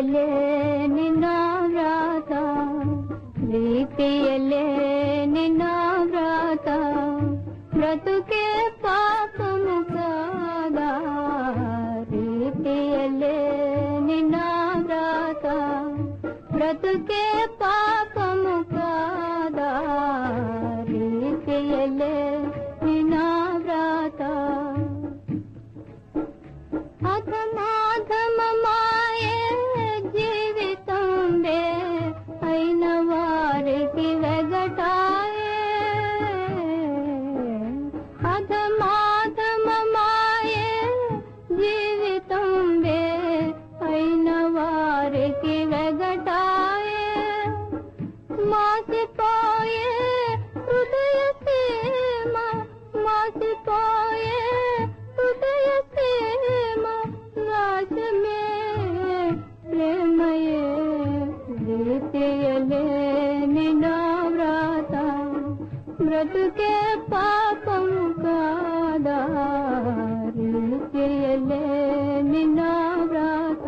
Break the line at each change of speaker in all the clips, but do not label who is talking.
తీయలేని నా వ్రాత తీయలేని నా వ్రాత బ్రతుకే పాపము కాదా? తీయలేని నా వ్రాత బ్రతుకే బ్రతుకే పాపం కాదా రీతియలే నినా వ్రాత.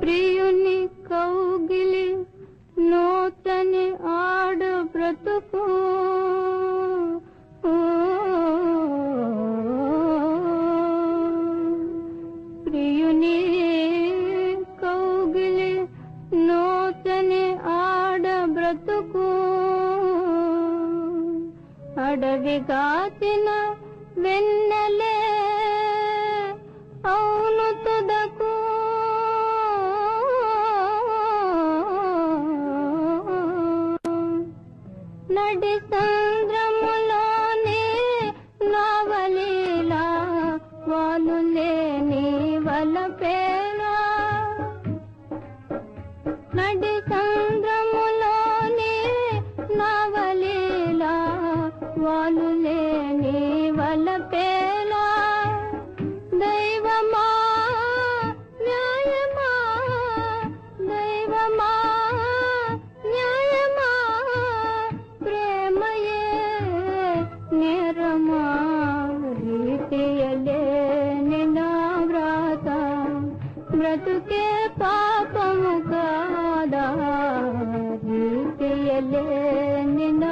ప్రియుని కౌగిలి నూతని ఆడ బ్రతుకు అడవి కాచిన వెన్నెలే అవును తుదకు. నడి సంద్రములోనే నవలీలా వాను లేని వల పేరు. వాలు వల పేలా దైవమా న్యాయమా దైవమా న్యాయమా ప్రేమయే నేరమా రీతియలే నిన్న వ్రాత బ్రతుకే పాపము కాదా రీతియలే నిన్న